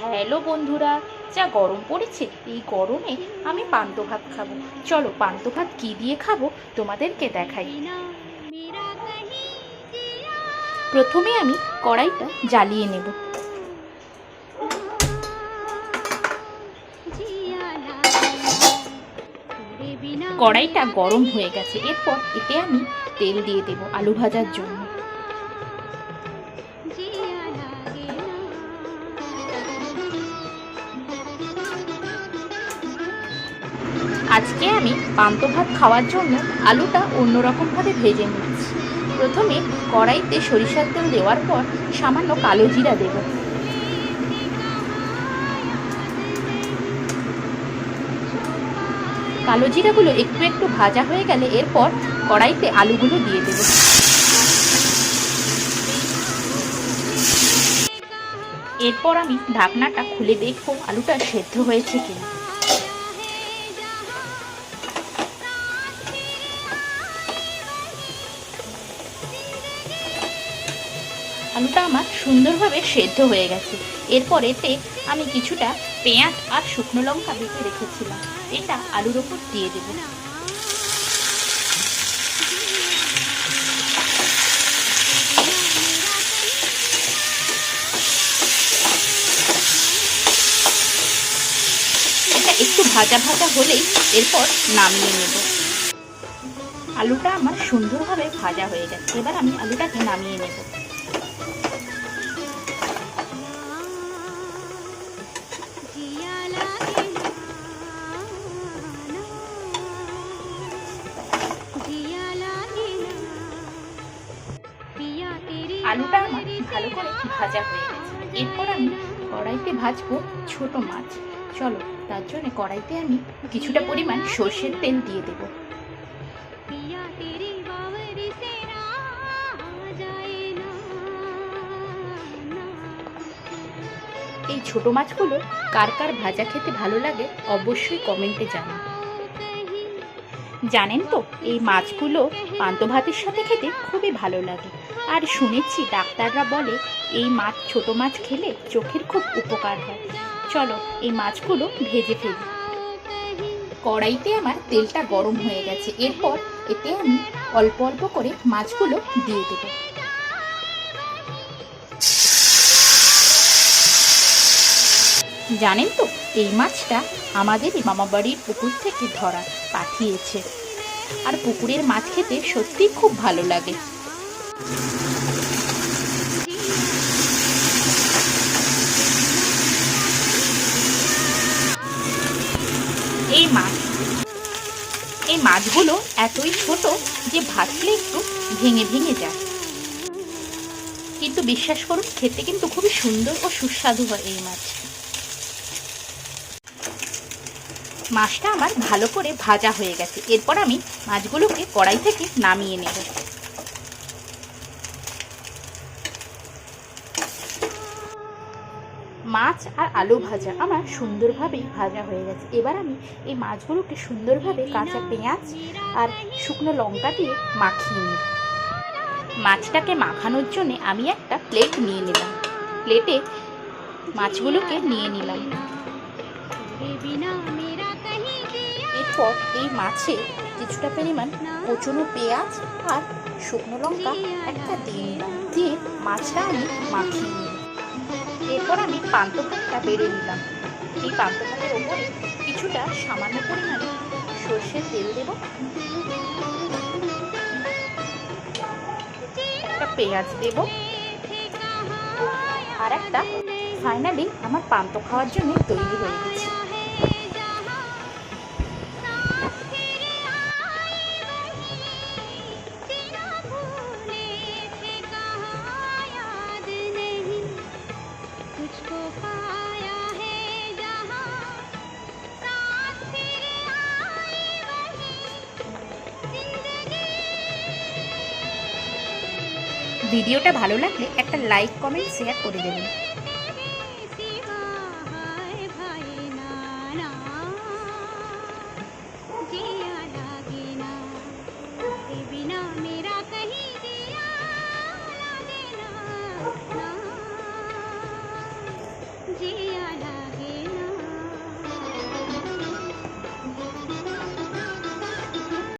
Hello বন্ধুরা, যা গরম পড়েছে, এই গরমে আমি পান্ত ভাত খাব। চলো পান্ত ভাত কী দিয়ে খাব তোমাদেরকে দেখাই। প্রথমে আমি কড়াইটা জ্বালিয়ে নেব। কড়াইটা গরম হয়ে গেছে, এরপর এতে আমি তেল দিয়ে দেব আলু ভাজার জন্য। আজকে আমি পান্ত ভাত খাওয়ার জন্য আলুটা অন্যরকমভাবে ভেজে নিচ্ছি প্রথমে কড়াইতে সরিষার তেল দেওয়ার পর সামান্য কালো জিরা দেব। কালো জিরাগুলো একটু একটু ভাজা হয়ে গেলে এরপর কড়াইতে আলুগুলো দিয়ে দেব। এরপর আমি ঢাকনাটা খুলে দেখব আলুটা সেদ্ধ হয়েছে কিনা। আলুটা আমার সুন্দরভাবে সেদ্ধ হয়ে গেছে। এরপর এতে আমি কিছুটা পেঁয়াজ আর শুকনো লঙ্কা বেটে রেখেছিলাম। এটা আলুর ওপর দিয়ে দেব। এটা একটু ভাজা ভাজা হলেই এরপর নামিয়ে নেব। আলুটা আমার সুন্দরভাবে ভাজা হয়ে গেছে। এবার আমি আলুটাকে নামিয়ে নেব। আলুটা আমার ভালো করে ভাজা হয়ে গেছে। এরপর আমি কড়াইতে ভাজবো ছোট মাছ। চলো, তার জন্য কড়াইতে আমি কিছুটা পরিমাণ সর্ষের তেল দিয়ে দেবো। এই ছোট মাছগুলো কার কার ভাজা খেতে ভালো লাগে অবশ্যই কমেন্টে জানান জানেন তো, এই মাছগুলো পান্ত ভাতের সাথে খেতে খুবই ভালো লাগে। আর শুনেছি ডাক্তাররা বলে, এই মাছ, ছোট মাছ খেলে চোখের খুব উপকার হয়। চলো, এই মাছগুলো ভেজে ফেলি। কড়াইতে আমার তেলটা গরম হয়ে গেছে। এরপর এতে আমি অল্প অল্প করে মাছগুলো দিয়ে দেবো। জানেন তো, এই মাছটা আমাদের মামাবাড়ির পুকুর থেকে ধরা, পাঠিয়েছে। আর পুকুরের মাছ খেতে সত্যি খুব ভালো লাগে। এই মাছ, এই মাছগুলো এতই ছোট যে ভাজলে একটু ভেঙে ভেঙে যায়। কিন্তু বিশ্বাস করুন, খেতে কিন্তু খুবই সুন্দর ও সুস্বাদু হয় এই মাছ। মাছটা আমার ভালো করে ভাজা হয়ে গেছে। এরপর আমি মাছগুলোকে কড়াই থেকে নামিয়ে নেব। মাছ আর আলু ভাজা আমার সুন্দরভাবেই ভাজা হয়ে গেছে। এবার আমি এই মাছগুলোকে সুন্দরভাবে কাঁচা পেঁয়াজ আর শুকনো লঙ্কা দিয়ে মাখিয়ে নিই মাছটাকে মাখানোর জন্য আমি একটা প্লেট নিয়ে নিলাম। প্লেটে মাছগুলোকে নিয়ে নিলাম। এরপর এই মাছে কিছুটা পরিমাণ কচুনো পেঁয়াজ আর শুকনো লঙ্কা একটা দিয়ে দিয়ে মাছটা আমি মাখিয়ে নিই এরপর আমি পান্ত ভাতটা বেড়ে নিলাম। এই পান্ত ভাতের ওপরে কিছুটা সামান্য পরিমাণে সর্ষের তেল দেব। একটা পেঁয়াজ দেব। আর একটা ফাইনালি আমার পান্ত খাওয়ার জন্য তৈরি হয়ে গেছে। ভিডিওটা ভালো লাগলে একটা লাইক কমেন্ট শেয়ার করে দেবেন।